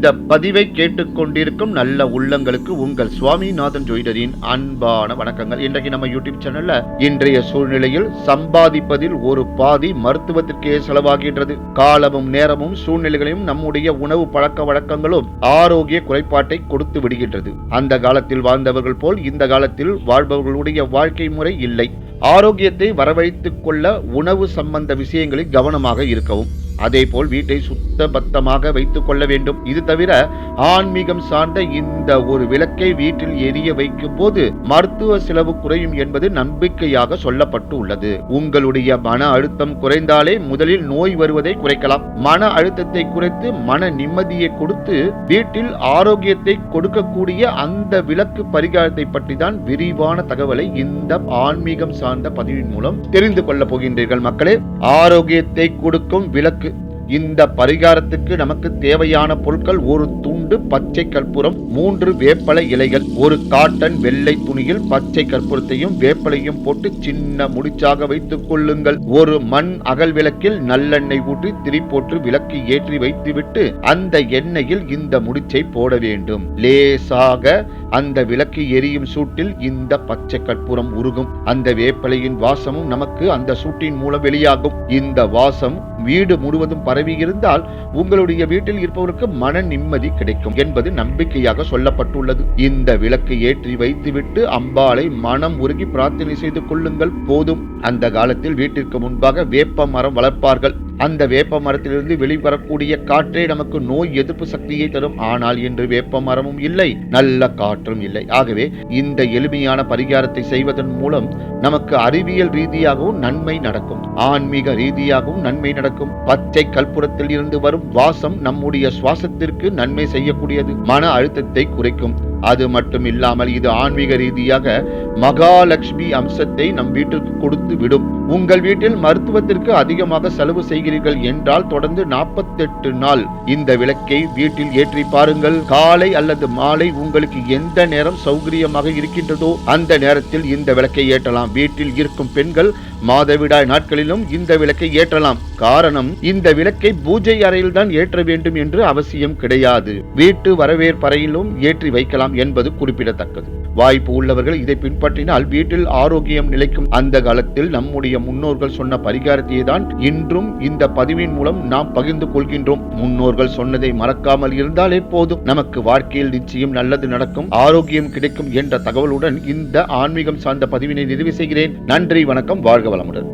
இந்த பதிவை கேட்டுக்கொண்டிருக்கும் நல்ல உள்ளங்களுக்கு உங்கள் சுவாமிநாதன் ஜோயிடரின் அன்பான வணக்கங்கள். இன்றைக்கு நம்ம யூடியூப் சேனல்ல இன்றைய சூழ்நிலையில் சம்பாதிப்பதில் ஒரு பாதி மருத்துவத்திற்கே செலவாகின்றது. காலமும் நேரமும் சூழ்நிலைகளையும் நம்முடைய உணவு பழக்க வழக்கங்களும் ஆரோக்கிய குறைபாட்டை கொடுத்து விடுகின்றது. அந்த காலத்தில் வாழ்ந்தவர்கள் போல் இந்த காலத்தில் வாழ்பவர்களுடைய வாழ்க்கை முறை இல்லை. ஆரோக்கியத்தை வரவழைத்துக் கொள்ள உணவு சம்பந்த விஷயங்களில் கவனமாக இருக்கவும். அதே போல் வீட்டை சுத்த பத்தமாக வைத்துக் கொள்ள வேண்டும். இது தவிர ஆன்மீகம் சார்ந்த இந்த ஒரு விளக்கை வீட்டில் எரிய வைக்கும் போது மருத்துவ செலவு குறையும் என்பது நம்பிக்கையாக சொல்லப்பட்டு உள்ளது. உங்களுடைய மன அழுத்தம் குறைந்தாலே முதலில் நோய் வருவதை குறைக்கலாம். மன அழுத்தத்தை குறைத்து மன நிம்மதியை கொடுத்து வீட்டில் ஆரோக்கியத்தை கொடுக்கக்கூடிய அந்த விளக்கு பரிகாரத்தை பற்றி தான் விரிவான தகவலை இந்த ஆன்மீகம் சார்ந்த பதிவின் மூலம் தெரிந்து கொள்ளப் போகின்றீர்கள் மக்களே. ஆரோக்கியத்தை கொடுக்கும் விளக்கு இந்த பரிகாரத்துக்கு நமக்கு தேவையான பொருட்கள் ஒரு இரண்டு பச்சை கற்பூரம் மூன்று வேப்பலை இலைகள் ஒரு காட்டன் வெள்ளை துணியில் பச்சை கற்பூரத்தையும் வேப்பலையும் போட்டு சின்ன முடிச்சாக வைத்துக் கொள்ளுங்கள். ஒரு மண் அகல் விளக்கில் நல்லெண்ணெய் ஊற்றி திரி போட்டு விளக்கு ஏற்றி வைத்துவிட்டு அந்த எண்ணெயில் இந்த முடிச்சை போட வேண்டும். லேசாக அந்த விளக்கு எரியும் சூட்டில் இந்த பச்சை கற்பூரம் உருகும். அந்த வேப்பலையின் வாசமும் நமக்கு அந்த சூட்டின் மூலம் வெளியாகும். இந்த வாசம் வீடு முழுவதும் பரவி இருந்தால் உங்களுடைய வீட்டில் இருப்பவருக்கு மன நிம்மதி கிடைக்கும். கிடைக்கும் என்பது நம்பிக்கையாக சொல்லப்பட்டுள்ளது. இந்த விளக்கு ஏற்றி வைத்துவிட்டு அம்பாளை மனம் உருகி பிரார்த்தனை செய்து கொள்ளுங்கள் போதும். அந்த காலத்தில் வீட்டிற்கு முன்பாக வேப்ப மரம் வளர்ப்பார்கள். அந்த வேப்ப மரத்திலிருந்து வெளிவரக்கூடிய காற்றே நமக்கு நோய் எதிர்ப்பு சக்தியை தரும். ஆனால் இன்று வேப்ப மரமும் இல்லை நல்ல காற்றும் இல்லை. ஆகவே இந்த எளிமையான பரிகாரத்தை செய்வதன் மூலம் நமக்கு அறிவியல் ரீதியாகவும் நன்மை நடக்கும். ஆன்மீக ரீதியாகவும் நன்மை நடக்கும். பச்சை கற்பூரத்தில் இருந்து வரும் வாசம் நம்முடைய சுவாசத்திற்கு நன்மை செய்யக்கூடியது. மன அழுத்தத்தை குறைக்கும். அது மட்டும் இல்லாமல் இது ஆன்மீக ரீதியாக மகாலட்சுமி அம்சத்தை நம் வீட்டிற்கு கொடுத்து விடும். உங்கள் வீட்டில் மருத்துவத்திற்கு அதிகமாக செலவு செய்கிறீர்கள் என்றால் தொடர்ந்து நாற்பத்தெட்டு நாள் இந்த விளக்கை வீட்டில் ஏற்றி பாருங்கள். காலை அல்லது மாலை உங்களுக்கு எந்த நேரம் சௌகரியமாக இருக்கின்றதோ அந்த நேரத்தில் இந்த விளக்கை ஏற்றலாம். வீட்டில் இருக்கும் பெண்கள் மாதவிடாய் நாட்களிலும் இந்த விளக்கை ஏற்றலாம். காரணம் இந்த விளக்கை பூஜை அறையில் தான் ஏற்ற வேண்டும் என்று அவசியம் கிடையாது. வீட்டு வரவேற்பறையிலும் ஏற்றி வைக்கலாம் என்பது குறிப்பிடத்தக்கது. வாய்ப்பு உள்ளவர்கள் இதை பின்பற்றினால் வீட்டில் ஆரோக்கியம் நிலைக்கும். அந்த காலத்தில் நம்முடைய முன்னோர்கள் சொன்ன பரிகாரத்தையே தான் இன்றும் இந்த பதிவின் மூலம் நாம் பகிர்ந்து கொள்கின்றோம். முன்னோர்கள் சொன்னதை மறக்காமல் இருந்தாலே போதும். நமக்கு வாழ்க்கையில் நிச்சயம் நல்லது நடக்கும். ஆரோக்கியம் கிடைக்கும் என்ற தகவலுடன் இந்த ஆன்மீகம் சார்ந்த பதிவினை நிறைவு செய்கிறேன். நன்றி வணக்கம் வாழ்க வளமுடன்.